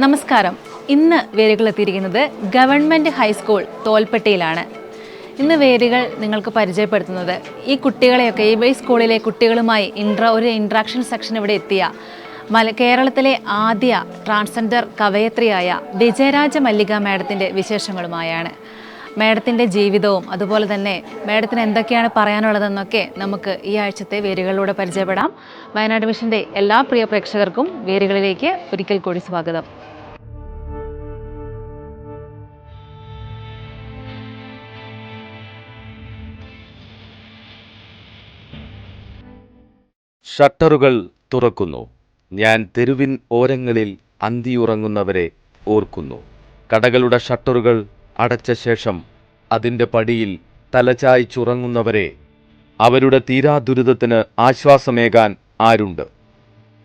നമസ്കാരം. ഇന്ന് വേരുകൾ എത്തിയിരിക്കുന്നത് ഗവൺമെന്റ് ഹൈസ്കൂൾ തോൽപ്പെട്ടിയിലാണ്. ഇന്ന് വേരുകൾ നിങ്ങൾക്ക് പരിചയപ്പെടുത്തുന്നത്. ഈ കുട്ടികളെയൊക്കെ ഈ വൈ സ്കൂളിലെ കുട്ടികളുമായി ഇൻട്ര ഒരു ഇൻട്രാക്ഷൻ സെക്ഷൻ ഇവിടെ എത്തിയ മല കേരളത്തിലെ ആദ്യ ട്രാൻസ്ജെൻഡർ കവയത്രിയായ വിജയരാജ മല്ലിക മാഡത്തിന്റെ വിശേഷങ്ങളുമായാണ്. മാഡത്തിന്റെ ജീവിതവും അതുപോലെ തന്നെ മേഡത്തിന് എന്തൊക്കെയാണ് പറയാനുള്ളതെന്നൊക്കെ നമുക്ക് ഈ ആഴ്ചത്തെ വേരുകളിലൂടെ പരിചയപ്പെടാം. വയനാട് മിഷന്റെ എല്ലാ പ്രിയ പ്രേക്ഷകർക്കും വേരുകളിലേക്ക് ഒരിക്കൽ കൂടി സ്വാഗതം. ഷട്ടറുകൾ തുറക്കുന്നു. ഞാൻ തെരുവിൻ ഓരങ്ങളിൽ അന്തിയുറങ്ങുന്നവരെ ഓർക്കുന്നു. കടകളുടെ ഷട്ടറുകൾ അടച്ച ശേഷം അതിന്റെ പടിയിൽ തലചായ്ച്ചുറങ്ങുന്നവരെ അവരുടെ തീരാദുരിതത്തിന് ആശ്വാസമേകാൻ ആരുണ്ട്?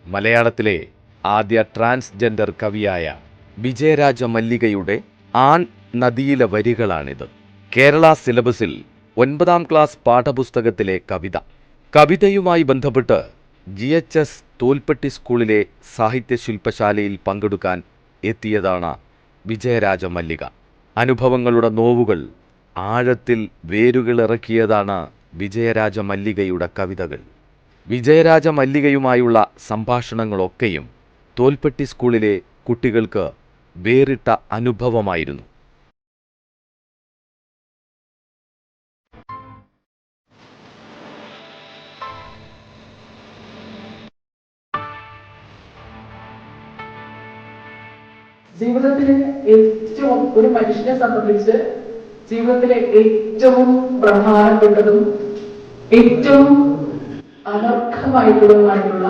മലയാളത്തിലെ ആദ്യ ട്രാൻസ്ജെൻഡർ കവിയായ വിജയരാജ മല്ലികയുടെ ആൺ നദിയിലെ വരികളാണിത്. കേരള സിലബസിൽ ഒൻപതാം ക്ലാസ് പാഠപുസ്തകത്തിലെ കവിത. കവിതയുമായി ബന്ധപ്പെട്ട് ജി എച്ച് എസ് തോൽപ്പെട്ടി സ്കൂളിലെ സാഹിത്യ ശില്പശാലയിൽ പങ്കെടുക്കാൻ എത്തിയതാണ് വിജയരാജ മല്ലിക അനുഭവങ്ങളുടെ നോവുകൾ ആഴത്തിൽ വേരുകളിറക്കിയതാണ് വിജയരാജ മല്ലികയുടെ കവിതകൾ. വിജയരാജ മല്ലികയുമായുള്ള സംഭാഷണങ്ങളൊക്കെയും തോൽപ്പെട്ടി സ്കൂളിലെ കുട്ടികൾക്ക് വേറിട്ട അനുഭവമായിരുന്നു. ജീവിതത്തിലെ ഏറ്റവും ഒരു മനുഷ്യനെ സംബന്ധിച്ച് ജീവിതത്തിലെ ഏറ്റവും പ്രധാനപ്പെട്ടതും ഏറ്റവും അനർഹമായിട്ടുള്ളതുമായിട്ടുള്ള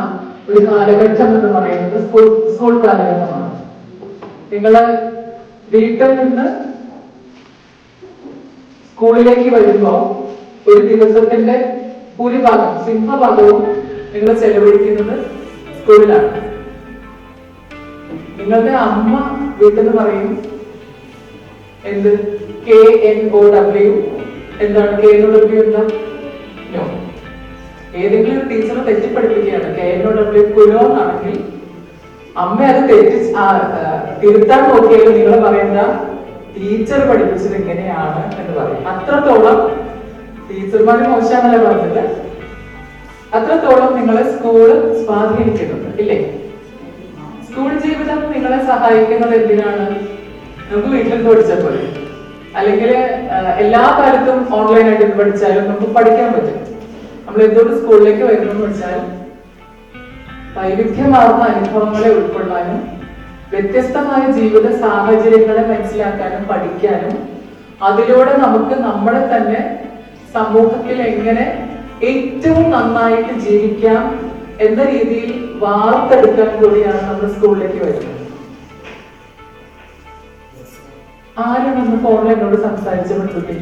ഒരു കാലഘട്ടം എന്ന് പറയുന്നത് സ്കൂൾ സ്കൂൾ കാലഘട്ടമാണ്. നിങ്ങൾ വീട്ടിൽ നിന്ന് സ്കൂളിലേക്ക് വരുമ്പോ ഒരു ദിവസത്തിന്റെ ഭൂരിഭാഗം സിംഹഭാഗവും നിങ്ങൾ ചെലവഴിക്കുന്നത് സ്കൂളിലാണ്. നിങ്ങളുടെ അമ്മ വീട്ടിൽ പറയും. എന്ത്? കെ എൻ ഒ ഡബ്ല്യു എന്താണ് കെ എൻ ഒ ഡബ്ല്യു എന്താ? നോ ഏതെങ്കിലും ടീച്ചർ തെറ്റിപ്പഠിപ്പിക്കുകയാണ്. കെ എൻ ഒ ഡബ്ല്യു കുലോ എന്നാണെങ്കിൽ അമ്മ അത് തെറ്റി തിരുത്താൻ നോക്കിയാലും നിങ്ങൾ പറയുന്ന ടീച്ചർ പഠിപ്പിച്ചത് എങ്ങനെയാണ് എന്ന് പറയും. അത്രത്തോളം ടീച്ചർമാര് മോശമാണല്ലേ പറഞ്ഞത്? അത്രത്തോളം നിങ്ങളെ സ്കൂൾ സ്വാധീനിക്കുന്നുണ്ട്. ഇല്ലേ? സ്കൂൾ ജീവിതം നിങ്ങളെ സഹായിക്കുന്നത് എന്തിനാണ്? നമുക്ക് വീട്ടിൽ പഠിച്ചാൽ പോലെ അല്ലെങ്കിൽ എല്ലാ കാലത്തും ഓൺലൈനായിട്ട് ആയിട്ട് പഠിച്ചാലും നമുക്ക് പഠിക്കാൻ പറ്റും. നമ്മൾ എന്തുകൊണ്ട് സ്കൂളിലേക്ക് വരുന്നു പഠിച്ചാൽ വൈവിധ്യമാർന്ന അനുഭവങ്ങളെ ഉൾക്കൊള്ളാനും വ്യത്യസ്തമായ ജീവിത സാഹചര്യങ്ങളെ മനസ്സിലാക്കാനും പഠിക്കാനും അതിലൂടെ നമുക്ക് നമ്മളെ തന്നെ സമൂഹത്തിൽ എങ്ങനെ ഏറ്റവും നന്നായിട്ട് ജീവിക്കാം എന്ന രീതിയിൽ വാർത്തെടുക്കാൻ കൂടിയാണ് നമ്മൾ സ്കൂളിലേക്ക് വരുന്നത്. ആരാണ് നമ്മൾ ഫോണിൽ എന്നോട് സംസാരിച്ച പെൺകുട്ടി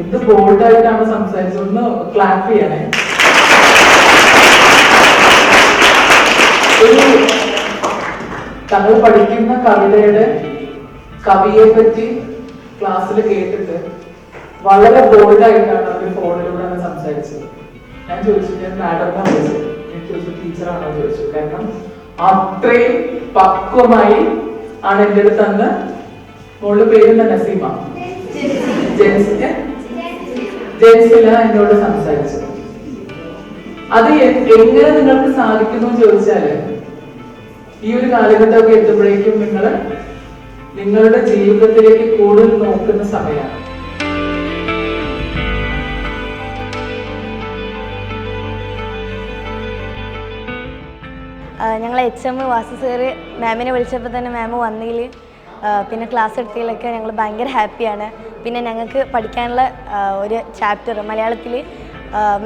എന്ത് ബോൾഡായിട്ടാണ് സംസാരിച്ചത്? ഒന്ന് ക്ലാപ്പ് ചെയ്യണേ. ഒരു തങ്ങൾ പഠിക്കുന്ന കവിതയുടെ കവിയെ പറ്റി ക്ലാസ്സിൽ കേട്ടിട്ട് വളരെ ബോൾഡായിട്ടാണ് അവർ ഫോണിലൂടെ സംസാരിച്ചത് ഞാൻ ചോദിച്ചു ഞാൻ മാഡം ചോദിച്ചത് ഞാൻ ചോദിച്ചു ടീച്ചറാണോ ചോദിച്ചു. കാരണം അത്രയും പക്വമായി ആണ് എന്റെ അടുത്ത് അന്ന് മോളുടെ പേരെന്താ നസീമ. ജെൻസിന് ജെൻസില എന്നോട് സംസാരിച്ചു. അത് എങ്ങനെ നിങ്ങൾക്ക് സാധിക്കുന്നു ചോദിച്ചാൽ ഈ ഒരു കാലഘട്ടമൊക്കെ എത്തുമ്പോഴേക്കും നിങ്ങൾ നിങ്ങളുടെ ജീവിതത്തിലേക്ക് കൂടുതൽ നോക്കുന്ന സമയമാണ്. ഞങ്ങൾ എച്ച് എം വാസു സാറ് മാമിനെ വിളിച്ചപ്പോൾ തന്നെ മാം വന്നതിൽ പിന്നെ ക്ലാസ് എടുത്തതിലൊക്കെ ഞങ്ങൾ ഭയങ്കര ഹാപ്പിയാണ് പിന്നെ ഞങ്ങൾക്ക് പഠിക്കാനുള്ള ഒരു ചാപ്റ്റർ മലയാളത്തിൽ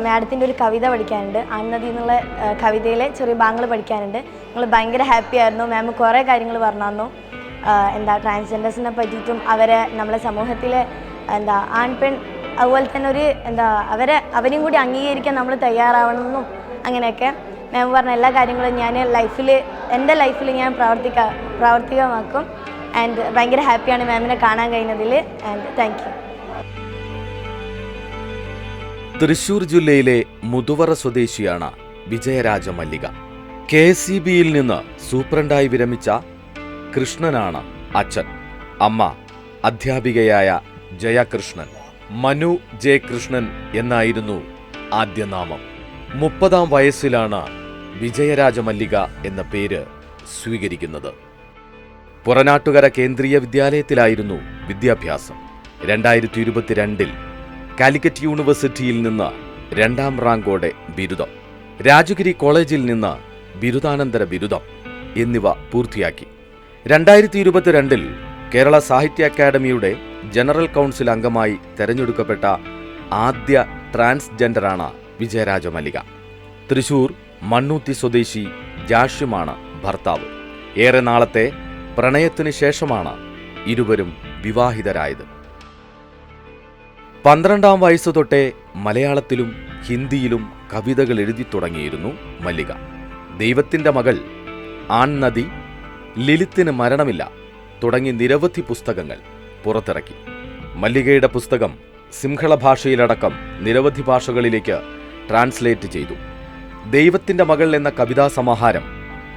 മാഡത്തിന്റെ ഒരു കവിത പഠിക്കാനുണ്ട്. അന്നതി എന്നുള്ള കവിതയിലെ ചെറിയ ഭാഗങ്ങൾ പഠിക്കാനുണ്ട്. ഞങ്ങൾ ഭയങ്കര ഹാപ്പി ആയിരുന്നു മാം കുറേ കാര്യങ്ങൾ പറഞ്ഞു തന്നു എന്താ ട്രാൻസ്ജെൻഡേഴ്സിനെ പറ്റിയിട്ടും അവരെ നമ്മളെ സമൂഹത്തിലെ എന്താ ആൺ പെൺ അതുപോലെ തന്നെ ഒരു എന്താ അവരെ അവരെയും കൂടി അംഗീകരിക്കാൻ നമ്മൾ തയ്യാറാവണമെന്നും അങ്ങനെയൊക്കെ മാം പറഞ്ഞ എല്ലാ കാര്യങ്ങളും ഞാൻ ലൈഫിൽ എന്റെ ലൈഫിൽ ഞാൻ പ്രവർത്തിക്ക പ്രാവർത്തികമാക്കും. ആൻഡ് ഭയങ്കര ഹാപ്പിയാണ് മാമിനെ കാണാൻ കഴിഞ്ഞതിൽ ആൻഡ് താങ്ക് യു തൃശൂർ ജില്ലയിലെ മുതുവറ സ്വദേശിയാണ് വിജയരാജ മല്ലിക കെ എസ് ബിയിൽ നിന്ന് സൂപ്രണ്ടായി വിരമിച്ച കൃഷ്ണനാണ് അച്ഛൻ. അമ്മ അധ്യാപികയായ ജയകൃഷ്ണൻ. മനു ജെ കൃഷ്ണൻ എന്നായിരുന്നു ആദ്യനാമം. മുപ്പതാം വയസ്സിലാണ് വിജയരാജ മല്ലിക എന്ന പേര് സ്വീകരിക്കുന്നത്. പുറനാട്ടുകര കേന്ദ്രീയ വിദ്യാലയത്തിലായിരുന്നു വിദ്യാഭ്യാസം. രണ്ടായിരത്തി ഇരുപത്തിരണ്ടിൽ കാലിക്കറ്റ് യൂണിവേഴ്സിറ്റിയിൽ നിന്ന് രണ്ടാം റാങ്കോടെ ബിരുദം. രാജഗിരി കോളേജിൽ നിന്ന് ബിരുദാനന്തര ബിരുദം എന്നിവ പൂർത്തിയാക്കി. രണ്ടായിരത്തി ഇരുപത്തിരണ്ടിൽ കേരള സാഹിത്യ അക്കാദമിയുടെ ജനറൽ കൗൺസിൽ അംഗമായി തെരഞ്ഞെടുക്കപ്പെട്ട ആദ്യ ട്രാൻസ്ജെൻഡറാണ് വിജയരാജ മല്ലിക തൃശൂർ മണ്ണൂത്തി സ്വദേശി ജാഷ്യുമാണ് ഭർത്താവ്. ഏറെ നാളത്തെ പ്രണയത്തിന് ശേഷമാണ് ഇരുവരും വിവാഹിതരായത്. പന്ത്രണ്ടാം വയസ്സു തൊട്ടേ മലയാളത്തിലും ഹിന്ദിയിലും കവിതകൾ എഴുതി തുടങ്ങിയിരുന്നു മല്ലിക. ദൈവത്തിന്റെ മകൾ ആൺ നദി ലിലിത്തിന് മരണമില്ല തുടങ്ങി നിരവധി പുസ്തകങ്ങൾ പുറത്തിറക്കി. മല്ലികയുടെ പുസ്തകം സിംഹള ഭാഷയിലടക്കം നിരവധി ഭാഷകളിലേക്ക് ട്രാൻസ്ലേറ്റ് ചെയ്തു. ദൈവത്തിന്റെ മകൾ എന്ന കവിതാ സമാഹാരം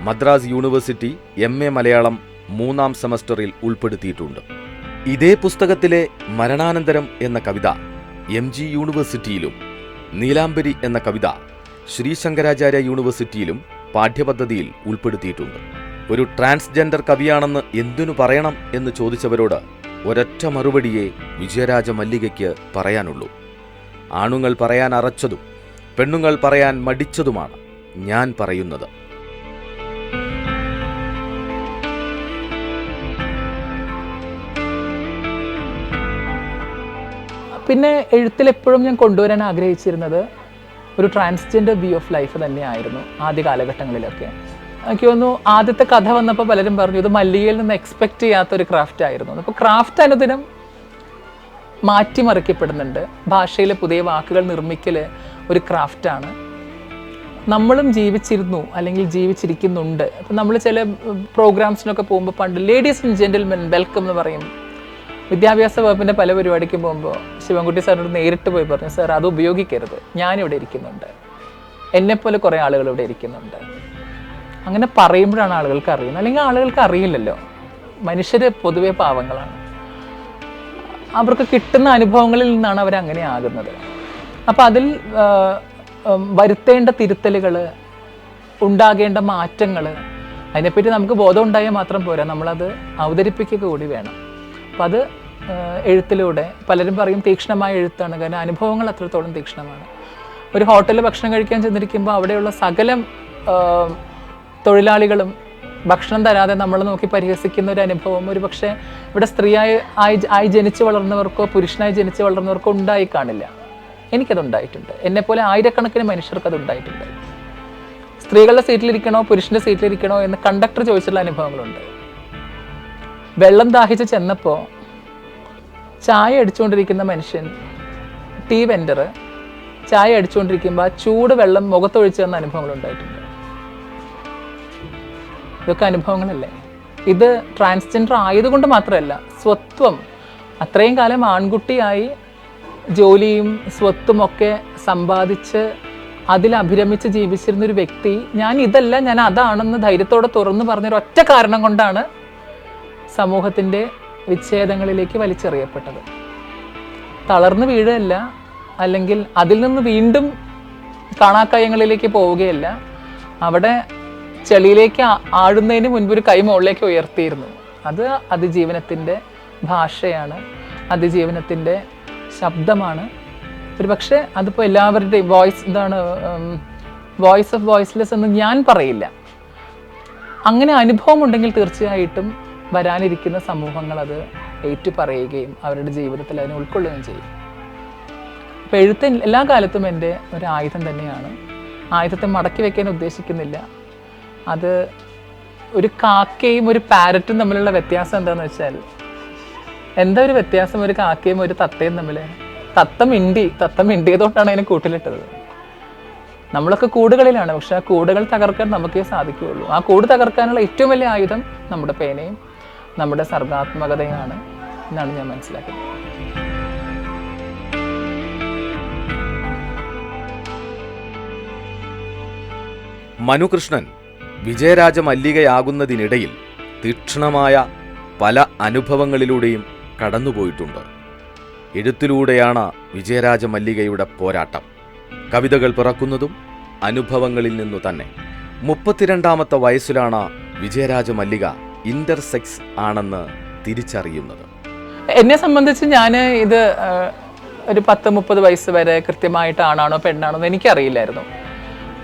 Madras university M A Malayalam മൂന്നാം സെമസ്റ്ററിൽ ഉൾപ്പെടുത്തിയിട്ടുണ്ട്. ഇതേ പുസ്തകത്തിലെ മരണാനന്തരം എന്ന കവിത എം ജി യൂണിവേഴ്സിറ്റിയിലും നീലാംബരി എന്ന കവിത ശ്രീശങ്കരാചാര്യ യൂണിവേഴ്സിറ്റിയിലും പാഠ്യപദ്ധതിയിൽ ഉൾപ്പെടുത്തിയിട്ടുണ്ട്. ഒരു ട്രാൻസ്ജെൻഡർ കവിയാണെന്ന് എന്തിനു പറയണം എന്ന് ചോദിച്ചവരോട് ഒരൊറ്റ മറുപടിയെ വിജയരാജ മല്ലികയ്ക്ക് പറയാനുള്ളൂ. ആണുങ്ങൾ പറയാൻ അറച്ചതും പെണ്ണുങ്ങൾ പറയാൻ മടിച്ചതുമാണ് ഞാൻ പറയുന്നത്. പിന്നെ എഴുത്തിൽ എപ്പോഴും ഞാൻ കൊണ്ടുവരാൻ ആഗ്രഹിച്ചിരുന്നത് ഒരു ട്രാൻസ്ജെൻഡർ വ്യൂ ഓഫ് ലൈഫ് തന്നെയായിരുന്നു ആദ്യ കാലഘട്ടങ്ങളിലൊക്കെ. എനിക്ക് തോന്നുന്നു ആദ്യത്തെ കഥ വന്നപ്പോൾ പലരും പറഞ്ഞു ഇത് മല്ലികയിൽ നിന്ന് എക്സ്പെക്റ്റ് ചെയ്യാത്ത ഒരു ക്രാഫ്റ്റ് ആയിരുന്നു. അപ്പോൾ ക്രാഫ്റ്റ് അനുദിനം മാറ്റിമറിക്കപ്പെടുന്നുണ്ട്. ഭാഷയിലെ പുതിയ വാക്കുകൾ നിർമ്മിക്കൽ ഒരു ക്രാഫ്റ്റാണ്. നമ്മളും ജീവിച്ചിരുന്നു അല്ലെങ്കിൽ ജീവിച്ചിരിക്കുന്നുണ്ട്. അപ്പം നമ്മൾ ചില പ്രോഗ്രാംസിനൊക്കെ പോകുമ്പോൾ പണ്ട് ലേഡീസ് ആൻഡ് ജെന്റിൽമെൻ വെൽക്കം എന്ന് പറയും. വിദ്യാഭ്യാസ വകുപ്പിന്റെ പല പരിപാടിക്കും പോകുമ്പോൾ ശിവൻകുട്ടി സാറിനോട് നേരിട്ട് പോയി പറഞ്ഞു സാർ അത് ഉപയോഗിക്കരുത്. ഞാനിവിടെ ഇരിക്കുന്നുണ്ട്. എന്നെപ്പോലെ കുറേ ആളുകൾ ഇവിടെ ഇരിക്കുന്നുണ്ട്. അങ്ങനെ പറയുമ്പോഴാണ് ആളുകൾക്ക് അറിയുന്നത്. അല്ലെങ്കിൽ ആളുകൾക്ക് അറിയില്ലല്ലോ. മനുഷ്യർ പൊതുവെ പാവങ്ങളാണ്. അവർക്ക് കിട്ടുന്ന അനുഭവങ്ങളിൽ നിന്നാണ് അവരങ്ങനെ ആകുന്നത്. അപ്പം അതിൽ വരുത്തേണ്ട തിരുത്തലുകൾ ഉണ്ടാകേണ്ട മാറ്റങ്ങൾ അതിനെപ്പറ്റി നമുക്ക് ബോധം ഉണ്ടായാൽ മാത്രം പോരാ. നമ്മളത് അവതരിപ്പിക്കുക കൂടി വേണം. അപ്പം അത് എഴുത്തിലൂടെ പലരും പറയും തീക്ഷ്ണമായ എഴുത്താണ്. കാരണം അനുഭവങ്ങൾ അത്രത്തോളം തീക്ഷ്ണമാണ്. ഒരു ഹോട്ടലിൽ ഭക്ഷണം കഴിക്കാൻ ചെന്നിരിക്കുമ്പോൾ അവിടെയുള്ള സകലം തൊഴിലാളികളും ഭക്ഷണം തരാതെ നമ്മൾ നോക്കി പരിഹസിക്കുന്ന ഒരു അനുഭവം. ഒരു പക്ഷേ ഇവിടെ സ്ത്രീയായി ആയി ജനിച്ച് വളർന്നവർക്കോ പുരുഷനായി ജനിച്ചു വളർന്നവർക്കോ ഉണ്ടായി കാണില്ല. എനിക്കത് ഉണ്ടായിട്ടുണ്ട് എന്നെപ്പോലെ ആയിരക്കണക്കിന് മനുഷ്യർക്ക് അത് ഉണ്ടായിട്ടുണ്ട് സ്ത്രീകളുടെ സീറ്റിലിരിക്കണോ പുരുഷന്റെ സീറ്റിലിരിക്കണോ എന്ന് കണ്ടക്ടർ ചോദിച്ചിട്ടുള്ള അനുഭവങ്ങളുണ്ട്. വെള്ളം ദാഹിച്ച് ചെന്നപ്പോൾ ചായ അടിച്ചുകൊണ്ടിരിക്കുന്ന മനുഷ്യൻ ടീ വെൻഡർ ചായ അടിച്ചുകൊണ്ടിരിക്കുമ്പോൾ ആ ചൂട് വെള്ളം മുഖത്തൊഴിച്ചു തന്ന അനുഭവങ്ങൾ ഉണ്ടായിട്ടുണ്ട് ഇതൊക്കെ അനുഭവങ്ങളല്ലേ? ഇത് ട്രാൻസ്ജെൻഡർ ആയതുകൊണ്ട് മാത്രമല്ല സ്വത്വം. അത്രയും കാലം ആൺകുട്ടിയായി ജോലിയും സ്വത്തും ഒക്കെ സമ്പാദിച്ച് അതിൽ അഭിരമിച്ച് ജീവിച്ചിരുന്ന ഒരു വ്യക്തി ഞാൻ ഇതല്ല ഞാൻ അതാണെന്ന് ധൈര്യത്തോടെ തുറന്നു പറഞ്ഞൊരു ഒറ്റ കാരണം കൊണ്ടാണ് സമൂഹത്തിന്റെ വിച്ഛേദങ്ങളിലേക്ക് വലിച്ചെറിയപ്പെട്ടത്. തളർന്നു വീഴുകയല്ല അല്ലെങ്കിൽ അതിൽ നിന്ന് വീണ്ടും കാണാക്കയങ്ങളിലേക്ക് പോവുകയല്ല അവിടെ ചെളിയിലേക്ക് ആഴുന്നതിന് മുൻപ് ഒരു കൈ മുകളിലേക്ക് ഉയർത്തിയിരുന്നു. അത് അതിജീവനത്തിന്റെ ഭാഷയാണ്. അതിജീവനത്തിന്റെ ശബ്ദമാണ്. ഒരു പക്ഷേ അതിപ്പോൾ എല്ലാവരുടെയും വോയിസ് എന്താണ് വോയിസ് ഓഫ് വോയിസ്ലെസ് എന്ന് ഞാൻ പറയില്ല. അങ്ങനെ അനുഭവമുണ്ടെങ്കിൽ തീർച്ചയായിട്ടും വരാനിരിക്കുന്ന സമൂഹങ്ങൾ അത് ഏറ്റുപറയുകയും അവരുടെ ജീവിതത്തിൽ അതിനെ ഉൾക്കൊള്ളുകയും ചെയ്യും. അപ്പോൾ എഴുത്ത് എല്ലാ കാലത്തും എന്റെ ഒരു ആയുധം തന്നെയാണ്. ആയുധത്തെ മടക്കി വെക്കാൻ ഉദ്ദേശിക്കുന്നില്ല. അത് ഒരു കാക്കയും ഒരു പാരറ്റും തമ്മിലുള്ള വ്യത്യാസം എന്താണെന്ന് വെച്ചാൽ എന്താ ഒരു വ്യത്യാസം? ഒരു കാക്കയും ഒരു തത്തയും തമ്മിൽ? തത്ത മിണ്ടി തത്ത മിണ്ടിയതുകൊണ്ടാണ് അതിനെ കൂട്ടിലിട്ടത്. നമ്മളൊക്കെ കൂടുകളിലാണ് പക്ഷെ ആ കൂടുകൾ തകർക്കാൻ നമുക്കേ സാധിക്കുകയുള്ളൂ. ആ കൂട് തകർക്കാനുള്ള ഏറ്റവും വലിയ ആയുധം നമ്മുടെ പേനയും നമ്മുടെ സർഗാത്മകതയാണ് എന്നാണ് ഞാൻ മനസ്സിലാക്കുന്നത്. മനുകൃഷ്ണൻ വിജയരാജ മല്ലികയാകുന്നതിനിടയിൽ തീക്ഷണമായ പല അനുഭവങ്ങളിലൂടെയും കടന്നുപോയിട്ടുണ്ട്. എഴുത്തിലൂടെയാണ് വിജയരാജ മല്ലികയുടെ പോരാട്ടം. കവിതകൾ പിറക്കുന്നതും അനുഭവങ്ങളിൽ നിന്നു തന്നെ. മുപ്പത്തിരണ്ടാമത്തെ വയസ്സിലാണ് വിജയരാജ മല്ലിക ഇന്റർസെക്സ് ആണെന്ന് തിരിച്ചറിയുന്നത്. എന്നെ സംബന്ധിച്ച് ഞാൻ ഇത് ഒരു പത്ത് മുപ്പത് വയസ്സ് വരെ കൃത്യമായിട്ട് ആണാണോ പെണ്ണാണോ എന്ന് എനിക്കറിയില്ലായിരുന്നു.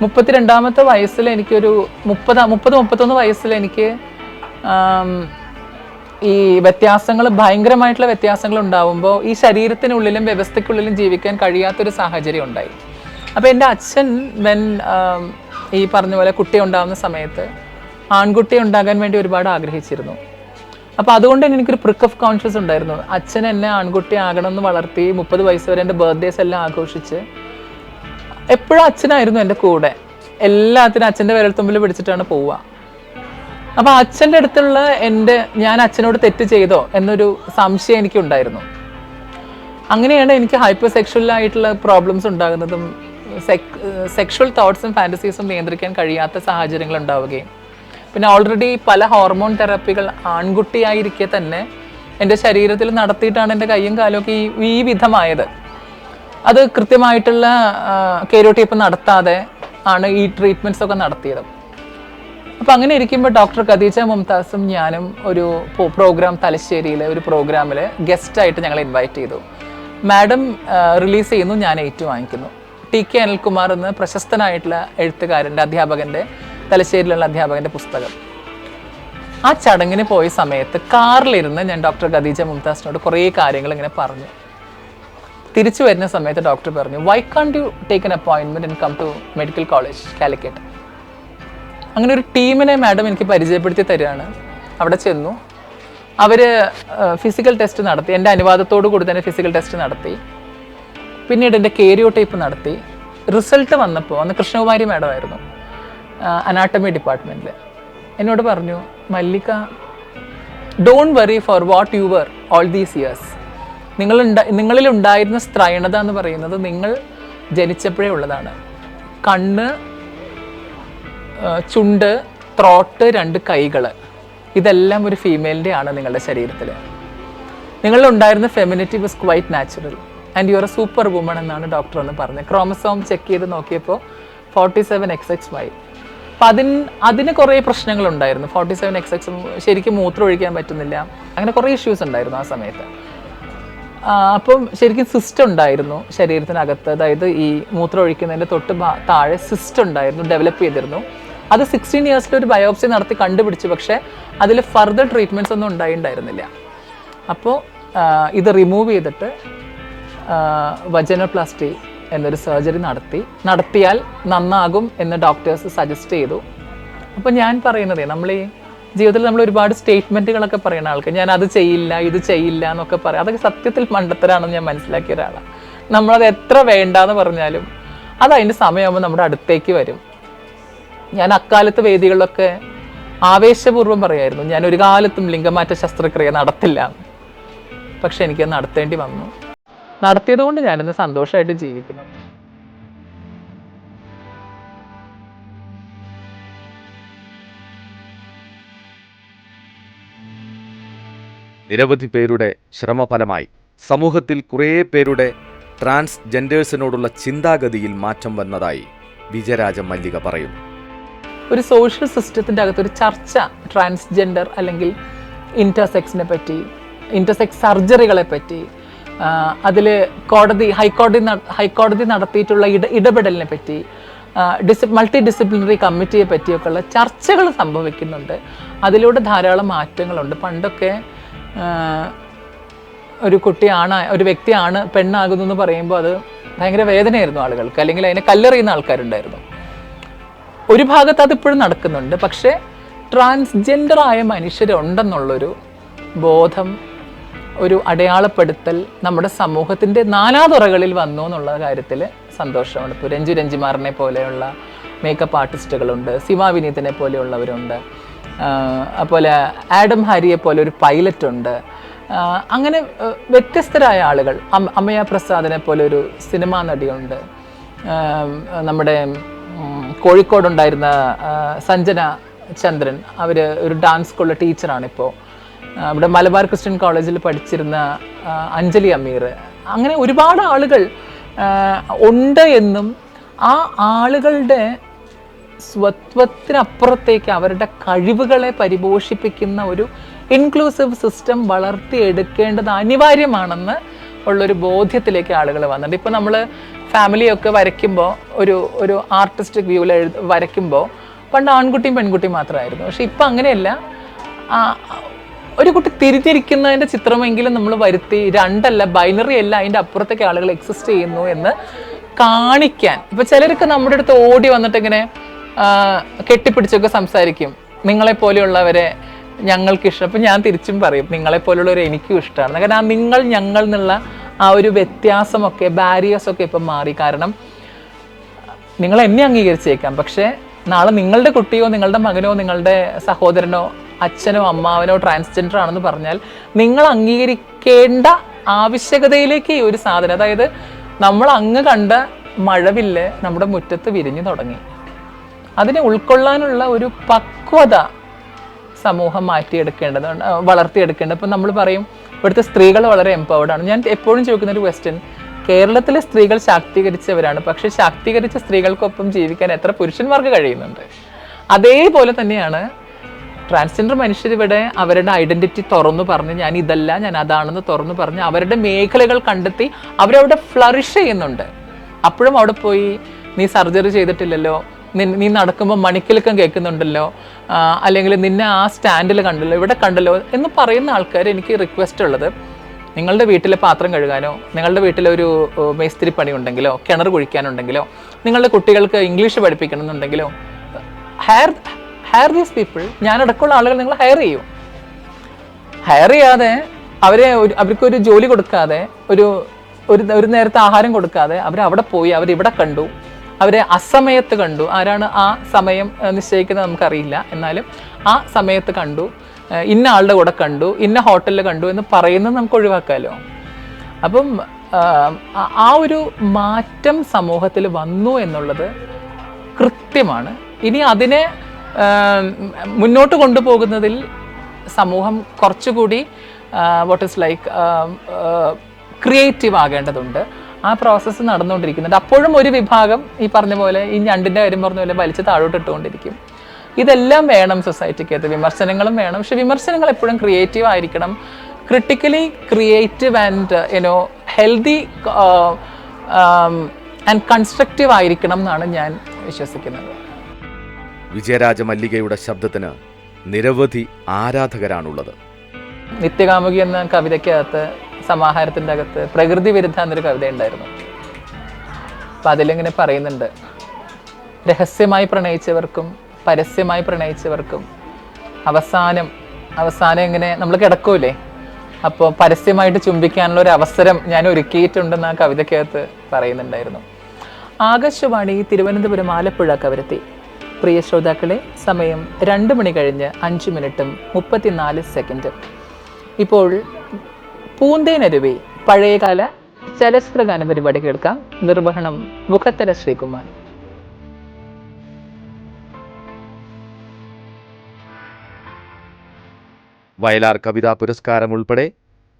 മുപ്പത്തിരണ്ടാമത്തെ വയസ്സിൽ എനിക്കൊരു മുപ്പത് മുപ്പത് മുപ്പത്തൊന്ന് വയസ്സിൽ എനിക്ക് ഈ വ്യത്യാസങ്ങൾ ഭയങ്കരമായിട്ടുള്ള വ്യത്യാസങ്ങൾ ഉണ്ടാവുമ്പോൾ ഈ ശരീരത്തിനുള്ളിലും വ്യവസ്ഥയ്ക്കുള്ളിലും ജീവിക്കാൻ കഴിയാത്തൊരു സാഹചര്യം ഉണ്ടായി. അപ്പോൾ എന്റെ അച്ഛൻ വെൻ ഈ പറഞ്ഞ പോലെ കുട്ടി ഉണ്ടാകുന്ന സമയത്ത് ആൺകുട്ടി ഉണ്ടാകാൻ വേണ്ടി ഒരുപാട് ആഗ്രഹിച്ചിരുന്നു. അപ്പോൾ അതുകൊണ്ട് തന്നെ എനിക്കൊരു പ്രിക്ക് ഓഫ് കോൺഷ്യസ് ഉണ്ടായിരുന്നു. അച്ഛൻ എന്നെ ആൺകുട്ടി ആകണം എന്ന് വളർത്തി മുപ്പത് വയസ്സ് വരെ എന്റെ ബർത്ത്ഡേസ് എല്ലാം ആഘോഷിച്ച് എപ്പോഴും അച്ഛനായിരുന്നു എന്റെ കൂടെ. എല്ലാത്തിനും അച്ഛന്റെ വിരൽത്തുമ്പിൽ പിടിച്ചിട്ടാണ് പോവുക. അപ്പോൾ അച്ഛന്റെ അടുത്തുള്ള എന്റെ ഞാൻ അച്ഛനോട് തെറ്റ് ചെയ്തോ എന്നൊരു സംശയം എനിക്കുണ്ടായിരുന്നു. അങ്ങനെയാണ് എനിക്ക് ഹൈപ്പർ സെക്ഷൽ ആയിട്ടുള്ള പ്രോബ്ലംസ് ഉണ്ടാകുന്നതും സെക്ഷൽ തോട്ട്സും ഫാന്റസീസും നിയന്ത്രിക്കാൻ കഴിയാത്ത സാഹചര്യങ്ങൾ ഉണ്ടാവുകയും. പിന്നെ ഓൾറെഡി പല ഹോർമോൺ തെറാപ്പികൾ ആൺകുട്ടിയായിരിക്കെ തന്നെ എന്റെ ശരീരത്തിൽ നടത്തിയിട്ടാണ് എന്റെ കയ്യും കാലും ഒക്കെ ഈ ഈ വിധമായത്. അത് കൃത്യമായിട്ടുള്ള കേരോട്ടിപ്പ് നടത്താതെ ആണ് ഈ ട്രീറ്റ്മെന്റ്സ് ഒക്കെ നടത്തിയത്. അപ്പം അങ്ങനെ ഇരിക്കുമ്പോൾ ഡോക്ടർ ഖദീജ മുംതാസും ഞാനും ഒരു പ്രോഗ്രാം തലശ്ശേരിയിലെ ഒരു പ്രോഗ്രാമിൽ ഗസ്റ്റായിട്ട് ഞങ്ങൾ ഇൻവൈറ്റ് ചെയ്തു. മാഡം റിലീസ് ചെയ്യുന്നു ഞാൻ ഏറ്റുവാങ്ങിക്കുന്നു. ടി കെ അനിൽകുമാർ എന്ന പ്രശസ്തനായിട്ടുള്ള എഴുത്തുകാരന്റെ അധ്യാപകന്റെ തലശ്ശേരിയിലുള്ള അധ്യാപകന്റെ പുസ്തകം. ആ ചടങ്ങിന് പോയ സമയത്ത് കാറിലിരുന്ന് ഞാൻ ഡോക്ടർ ഖദീജ മുംതാസിനോട് കുറേ കാര്യങ്ങൾ ഇങ്ങനെ പറഞ്ഞു. തിരിച്ചു വരുന്ന സമയത്ത് ഡോക്ടർ പറഞ്ഞു why can't you take an അപ്പോയിൻമെന്റ് and come to medical college Calicut അങ്ങനെ ഒരു ടീമിനെ മാഡം എനിക്ക് പരിചയപ്പെടുത്തി തരികയാണ് അവിടെ ചെന്നു. അവർ ഫിസിക്കൽ ടെസ്റ്റ് നടത്തി. എന്റെ അനുവാദത്തോടു കൂടി തന്നെ ഫിസിക്കൽ ടെസ്റ്റ് നടത്തി. പിന്നീട് എന്റെ കേരിയോ ടൈപ്പ് നടത്തി. റിസൾട്ട് വന്നപ്പോൾ അന്ന് കൃഷ്ണകുമാരി മാഡം ആയിരുന്നു അനാട്ടമി ഡിപ്പാർട്ട്മെന്റിൽ എന്നോട് പറഞ്ഞു Mallika don't worry for what you were all these years നിങ്ങൾ നിങ്ങളിൽ ഉണ്ടായിരുന്ന സ്ത്രൈണത എന്ന് പറയുന്നത് നിങ്ങൾ ജനിച്ചപ്പോഴേ ഉള്ളതാണ്. കണ്ണ് ചുണ്ട് ത്രോട്ട് രണ്ട് കൈകൾ ഇതെല്ലാം ഒരു ഫീമെയിലിന്റെ ആണ് നിങ്ങളുടെ ശരീരത്തിൽ നിങ്ങളിലുണ്ടായിരുന്ന femininity was quite natural and you are a super woman എന്നാണ് ഡോക്ടർ എന്ന് പറഞ്ഞത്. ക്രോമസോം ചെക്ക് ചെയ്ത് നോക്കിയപ്പോൾ forty seven X X Y അപ്പം അതിന് അതിന് കുറേ പ്രശ്നങ്ങളുണ്ടായിരുന്നു ഫോർട്ടി സെവൻ എക്സ് എക്സ് ശരിക്കും മൂത്രം ഒഴിക്കാൻ പറ്റുന്നില്ല. അങ്ങനെ കുറേ ഇഷ്യൂസ് ഉണ്ടായിരുന്നു ആ സമയത്ത്. അപ്പം ശരിക്കും സിസ്റ്റ് ഉണ്ടായിരുന്നു ശരീരത്തിനകത്ത്. അതായത് ഈ മൂത്രം ഒഴിക്കുന്നതിന്റെ തൊട്ട് താഴെ സിസ്റ്റ് ഉണ്ടായിരുന്നു ഡെവലപ്പ് ചെയ്തിരുന്നു. അത് സിക്സ്റ്റീൻ ഇയേഴ്സിൽ ഒരു ബയോപ്സി നടത്തി കണ്ടുപിടിച്ചു. പക്ഷേ അതിൽ ഫർദർ ട്രീറ്റ്മെന്റ്സ് ഒന്നും ഉണ്ടായിണ്ടായിരുന്നില്ല. അപ്പോൾ ഇത് റിമൂവ് ചെയ്തിട്ട് വജനോപ്ലാസ്റ്റി എന്നൊരു സർജറി നടത്തി. നടത്തിയാൽ നന്നാകും എന്ന് ഡോക്ടേഴ്സ് സജസ്റ്റ് ചെയ്തു. അപ്പോൾ ഞാൻ പറയുന്നതേ നമ്മൾ ഈ ജീവിതത്തിൽ നമ്മൾ ഒരുപാട് സ്റ്റേറ്റ്മെന്റുകളൊക്കെ പറയുന്ന ആൾക്ക് ഞാൻ അത് ചെയ്യില്ല ഇത് ചെയ്യില്ല എന്നൊക്കെ പറയാം. അതൊക്കെ സത്യത്തിൽ മണ്ടത്തരാണെന്ന് ഞാൻ മനസ്സിലാക്കിയ ഒരാളാണ് നമ്മളത് എത്ര വേണ്ടാന്ന് പറഞ്ഞാലും അത് അതിന്റെ സമയമാകുമ്പോൾ നമ്മുടെ അടുത്തേക്ക് വരും. ഞാൻ അക്കാലത്ത് വേദികളിലൊക്കെ ആവേശപൂർവം പറയായിരുന്നു ഞാൻ ഒരു കാലത്തും ലിംഗമാറ്റ ശസ്ത്രക്രിയ നടത്തില്ല. പക്ഷെ എനിക്ക് നടത്തേണ്ടി വന്നു. നടത്തിയത് കൊണ്ട് ഞാനിന്ന് സന്തോഷമായിട്ട് ജീവിക്കുന്നു. നിരവധി പേരുടെ ശ്രമഫലമായി സമൂഹത്തിൽ കുറേ പേരുടെ ട്രാൻസ്ജെൻഡേഴ്സിനോടുള്ള ചിന്താഗതിയിൽ മാറ്റം വന്നതായി വിജയരാജ മല്ലിക പറയുന്നു. ഒരു സോഷ്യൽ സിസ്റ്റത്തിന്റെ അകത്തൊരു ചർച്ച ട്രാൻസ്ജെൻഡർ അല്ലെങ്കിൽ ഇന്റർസെക്സിനെ പറ്റി ഇന്റർസെക്സ് സർജറികളെ പറ്റി അതിൽ കോടതി ഹൈക്കോടതി ഹൈക്കോടതി നടത്തിയിട്ടുള്ള ഇട ഇടപെടലിനെ പറ്റി ഡിസി മൾട്ടി ഡിസിപ്ലിനറി കമ്മിറ്റിയെ പറ്റിയൊക്കെയുള്ള ചർച്ചകൾ സംഭവിക്കുന്നുണ്ട്. അതിലൂടെ ധാരാളം മാറ്റങ്ങളുണ്ട്. പണ്ടൊക്കെ ഒരു കുട്ടിയാണ് ഒരു വ്യക്തിയാണ് പെണ്ണാകുന്നു എന്ന് പറയുമ്പോൾ അത് ഭയങ്കര വേദനയായിരുന്നു ആളുകൾക്ക്. അല്ലെങ്കിൽ അതിനെ കല്ലെറിയുന്ന ആൾക്കാരുണ്ടായിരുന്നു. ഒരു ഭാഗത്ത് അതിപ്പോഴും നടക്കുന്നുണ്ട്. പക്ഷേ ട്രാൻസ്ജെൻഡർ ആയ മനുഷ്യരുണ്ടെന്നുള്ളൊരു ബോധം ഒരു അടയാളപ്പെടുത്തൽ നമ്മുടെ സമൂഹത്തിന്റെ നാനാതുറകളിൽ വന്നു എന്നുള്ള കാര്യത്തിൽ സന്തോഷമാണ് ഇപ്പോൾ രഞ്ജു രഞ്ജിമാറിനെ പോലെയുള്ള മേക്കപ്പ് ആർട്ടിസ്റ്റുകളുണ്ട് സിമ വിനീതിനെ പോലെയുള്ളവരുണ്ട്. അതുപോലെ ആഡം ഹാരിയെ പോലെ ഒരു പൈലറ്റ് ഉണ്ട് അങ്ങനെ വ്യത്യസ്തരായ ആളുകൾ. അമ്മയ പ്രസാദിനെ പോലെ ഒരു സിനിമാ നടിയുണ്ട്. നമ്മുടെ കോഴിക്കോടുണ്ടായിരുന്ന സഞ്ജന ചന്ദ്രൻ. അവർ ഒരു ഡാൻസ് സ്കൂളിലെ ടീച്ചറാണ് ഇപ്പോൾ ഇവിടെ മലബാർ ക്രിസ്ത്യൻ കോളേജിൽ പഠിച്ചിരുന്ന അഞ്ജലി അമീർ. അങ്ങനെ ഒരുപാട് ആളുകൾ ഉണ്ട് എന്നും ആ ആളുകളുടെ സ്വത്വത്തിനപ്പുറത്തേക്ക് അവരുടെ കഴിവുകളെ പരിപോഷിപ്പിക്കുന്ന ഒരു ഇൻക്ലൂസീവ് സിസ്റ്റം വളർത്തിയെടുക്കേണ്ടത് അനിവാര്യമാണെന്ന് ഉള്ളൊരു ബോധ്യത്തിലേക്ക് ആളുകൾ വന്നിട്ടുണ്ട്. ഇപ്പോൾ നമ്മൾ ഫാമിലിയൊക്കെ വരയ്ക്കുമ്പോൾ ഒരു ഒരു ആർട്ടിസ്റ്റിക് വ്യൂവിൽ എഴുത വരയ്ക്കുമ്പോൾ പണ്ട് ആൺകുട്ടിയും പെൺകുട്ടിയും മാത്രമായിരുന്നു. പക്ഷെ ഇപ്പം അങ്ങനെയല്ല. ഒരു കുട്ടി തിരിഞ്ഞിരിക്കുന്നതിന്റെ ചിത്രമെങ്കിലും നമ്മൾ വരുത്തി രണ്ടല്ല ബൈനറി അല്ല അതിന്റെ അപ്പുറത്തേക്ക് ആളുകൾ എക്സിസ്റ്റ് ചെയ്യുന്നു എന്ന് കാണിക്കാൻ. ഇപ്പൊ ചിലർക്ക് നമ്മുടെ അടുത്ത് ഓടി വന്നിട്ട് ഇങ്ങനെ കെട്ടിപ്പിടിച്ചൊക്കെ സംസാരിക്കും. നിങ്ങളെ പോലെയുള്ളവരെ ഞങ്ങൾക്ക് ഇഷ്ടം അപ്പം ഞാൻ തിരിച്ചും പറയും നിങ്ങളെ പോലുള്ളവരെ എനിക്കും ഇഷ്ടമാണ് കാരണം ആ നിങ്ങൾ ഞങ്ങൾ എന്നുള്ള ആ ഒരു വ്യത്യാസമൊക്കെ ബാരിയേഴ്സൊക്കെ ഇപ്പം മാറി. കാരണം നിങ്ങൾ എന്നെ അംഗീകരിച്ചേക്കാം. പക്ഷേ നാളെ നിങ്ങളുടെ കുട്ടിയോ നിങ്ങളുടെ മകനോ നിങ്ങളുടെ സഹോദരനോ അച്ഛനോ അമ്മാവനോ ട്രാൻസ്ജെൻഡർ ആണെന്ന് പറഞ്ഞാൽ നിങ്ങൾ അംഗീകരിക്കേണ്ട ആവശ്യകതയിലേക്ക് ഈ ഒരു സാധനം അതായത് നമ്മൾ അങ്ങ് കണ്ട മഴവില്ല് നമ്മുടെ മുറ്റത്ത് വിരിഞ്ഞു തുടങ്ങി. അതിനെ ഉൾക്കൊള്ളാനുള്ള ഒരു പക്വത സമൂഹം മാറ്റിയെടുക്കേണ്ടതാണ് വളർത്തിയെടുക്കേണ്ടത്. ഇപ്പം നമ്മൾ പറയും ഇവിടുത്തെ സ്ത്രീകൾ വളരെ എംപവേർഡ് ആണ്. ഞാൻ എപ്പോഴും ചോദിക്കുന്ന ഒരു ക്വസ്റ്റ്യൻ കേരളത്തിലെ സ്ത്രീകൾ ശാക്തീകരിച്ചവരാണ്. പക്ഷേ ശാക്തീകരിച്ച സ്ത്രീകൾക്കൊപ്പം ജീവിക്കാൻ എത്ര പുരുഷന്മാർക്ക് കഴിയുന്നുണ്ട്? അതേപോലെ തന്നെയാണ് ട്രാൻസ്ജെൻഡർ മനുഷ്യർ ഇവിടെ അവരുടെ ഐഡന്റിറ്റി തുറന്നു പറഞ്ഞ് ഞാൻ ഇതല്ല ഞാൻ അതാണെന്ന് തുറന്നു പറഞ്ഞ് അവരുടെ മേഖലകൾ കണ്ടെത്തി അവരവിടെ ഫ്ലറിഷ് ചെയ്യുന്നുണ്ട്. അപ്പോഴും അവിടെ പോയി നീ സർജറി ചെയ്തിട്ടില്ലല്ലോ നീ നടക്കുമ്പോൾ മണിക്കിലക്കം കേൾക്കുന്നുണ്ടല്ലോ. അല്ലെങ്കിൽ നിന്നെ ആ സ്റ്റാൻഡിൽ കണ്ടല്ലോ ഇവിടെ കണ്ടല്ലോ എന്ന് പറയുന്ന ആൾക്കാർ എനിക്ക് റിക്വസ്റ്റ് ഉള്ളത്. നിങ്ങളുടെ വീട്ടിലെ പാത്രം കഴുകാനോ നിങ്ങളുടെ വീട്ടിലൊരു മേസ്തിരി പണി ഉണ്ടെങ്കിലോ കിണർ കുഴിക്കാനുണ്ടെങ്കിലോ നിങ്ങളുടെ കുട്ടികൾക്ക് ഇംഗ്ലീഷ് പഠിപ്പിക്കണമെന്നുണ്ടെങ്കിലോ ഹയർ ഹയർ ദീസ് പീപ്പിൾ ഞാനടക്കമുള്ള ആളുകൾ നിങ്ങൾ ഹയർ ചെയ്യൂ. ഹയർ ചെയ്യാതെ അവരെ അവർക്കൊരു ജോലി കൊടുക്കാതെ ഒരു ഒരു ഒരു നേരത്തെ ആഹാരം കൊടുക്കാതെ അവർ അവിടെ പോയി അവരിവിടെ കണ്ടു. അവരെ അസമയത്ത് കണ്ടു. ആരാണ് ആ സമയം നിശ്ചയിക്കുന്നത് നമുക്കറിയില്ല. എന്നാലും ആ സമയത്ത് കണ്ടു. ഇന്ന ആളുടെ കൂടെ കണ്ടു. ഇന്ന ഹോട്ടലിൽ കണ്ടു എന്ന് പറയുന്നത് നമുക്ക് ഒഴിവാക്കാമല്ലോ അപ്പം ആ ഒരു മാറ്റം സമൂഹത്തിൽ വന്നു എന്നുള്ളത് കൃത്യമാണ്. ഇനി അതിനെ മുന്നോട്ട് കൊണ്ടുപോകുന്നതിൽ സമൂഹം കുറച്ചുകൂടി വാട്ട് ഇസ് ലൈക്ക് ക്രിയേറ്റീവ് ആകേണ്ടതുണ്ട്. ആ പ്രോസസ്സ് നടന്നുകൊണ്ടിരിക്കുന്നുണ്ട്. അപ്പോഴും ഒരു വിഭാഗം ഈ പറഞ്ഞ പോലെ ഈ ഞണ്ടിന്റെ കാര്യം പറഞ്ഞ പോലെ വലിച്ച് താഴോട്ട് ഇട്ടുകൊണ്ടിരിക്കും. ഇതെല്ലാം വേണം സൊസൈറ്റിക്ക് സൊസൈറ്റിക്കകത്ത് വിമർശനങ്ങളും വേണം. പക്ഷെ വിമർശനങ്ങൾ എപ്പോഴും ക്രിയേറ്റീവ് ആയിരിക്കണം. Critically creative and you know healthy and constructive ആയിരിക്കണം എന്നാണ് ഞാൻ വിശ്വസിക്കുന്നത്. വിജയരാജ മല്ലികയുടെ ശബ്ദത്തിന് നിരവധി ആരാധകരാണുള്ളത്. നിത്യകാമുകി എന്ന കവിതയ്ക്കകത്ത് സമാഹാരത്തിന്റെ അകത്ത് പ്രകൃതി വിരുദ്ധ എന്നൊരു കവിത ഉണ്ടായിരുന്നു. അപ്പം അതിലിങ്ങനെ പറയുന്നുണ്ട്. രഹസ്യമായി പ്രണയിച്ചവർക്കും പരസ്യമായി പ്രണയിച്ചവർക്കും അവസാനം അവസാനം ഇങ്ങനെ നമ്മൾ കിടക്കൂലേ? അപ്പോൾ പരസ്യമായിട്ട് ചുംബിക്കാനുള്ള ഒരു അവസരം ഞാൻ ഒരുക്കിയിട്ടുണ്ടെന്ന് ആ കവിതയ്ക്കകത്ത് പറയുന്നുണ്ടായിരുന്നു. ആകാശവാണി തിരുവനന്തപുരം ആലപ്പുഴ കവരത്തി. പ്രിയ ശ്രോതാക്കളെ സമയം രണ്ട് മണി കഴിഞ്ഞ് അഞ്ച് മിനിറ്റും മുപ്പത്തിനാല് സെക്കൻഡും. ഇപ്പോൾ പൂന്തേനരുവി പഴയകാല ചലച്ചിത്രഗാന പരിപാടി കേൾക്കാം. നിർവഹണം മുഖത്തല ശ്രീകുമാർ. വയലാർ കവിതാ പുരസ്കാരം ഉൾപ്പെടെ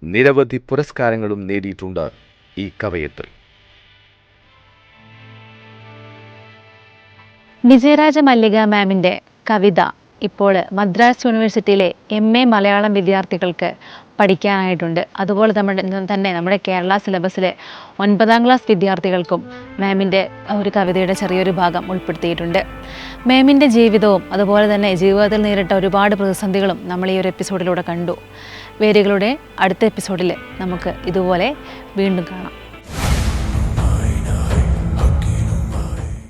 നിരവധി പുരസ്കാരങ്ങളും നേടിയിട്ടുണ്ട് ഈ കവയത്രി. വിജയരാജ മല്ലിക മാമിന്റെ കവിത ഇപ്പോൾ മദ്രാസ് യൂണിവേഴ്സിറ്റിയിലെ എം എ മലയാളം വിദ്യാർത്ഥികൾക്ക് പഠിക്കാനായിട്ടുണ്ട്. അതുപോലെ നമ്മുടെ തന്നെ നമ്മുടെ കേരള സിലബസിലെ ഒൻപതാം ക്ലാസ് വിദ്യാർത്ഥികൾക്കും മാമിന്റെ ഒരു കവിതയുടെ ചെറിയൊരു ഭാഗം ഉൾപ്പെടുത്തിയിട്ടുണ്ട്. മാമിന്റെ ജീവിതവും അതുപോലെ തന്നെ ജീവിതത്തിൽ നേരിട്ട ഒരുപാട് പ്രതിസന്ധികളും നമ്മൾ ഈ ഒരു എപ്പിസോഡിലൂടെ കണ്ടു. വേരുകളുടെ അടുത്ത എപ്പിസോഡിൽ നമുക്ക് ഇതുപോലെ വീണ്ടും കാണാം.